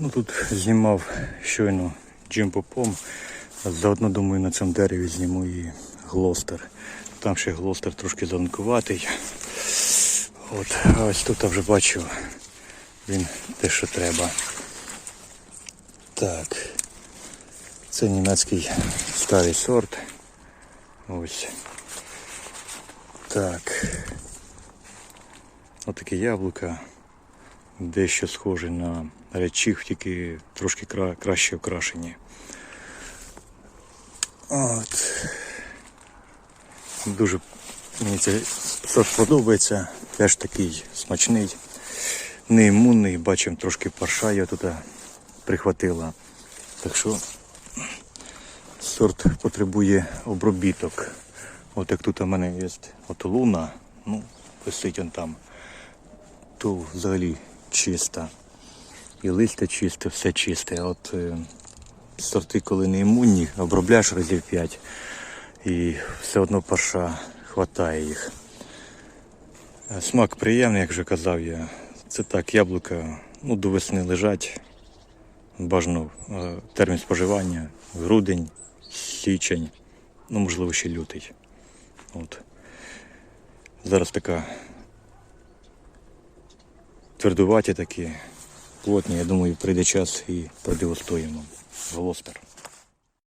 Ну тут знімав щойно Джим Попом. Заодно думаю на цьому дереві зніму і глостер. Там ще глостер трошки зеленкуватий. От, а ось тут я вже бачу, він те, що треба. Так. Це німецький старий сорт. Ось. Так. Отаке яблука. Дещо схоже на речіх, тільки трошки кра- краще окрашені. От. Дуже мені цей сорт подобається. Теж такий смачний, неімунний. Бачимо, трошки парша я тут прихватила. Так що сорт потребує обробіток. От як тут у мене є от луна, ну, висить он там, то взагалі чиста. І листя чисте, все чисте. От е, сорти, коли не імунні, обробляєш разів 5 і все одно парша хватає їх. Е, Смак приємний, як вже казав я. Це так, яблука ну, до весни лежать. Бажано е, термін споживання грудень, січень, ну можливо ще лютий. От. Зараз така твердуваті такі, плотні, я думаю, прийде час і продегустуємо. Глостер.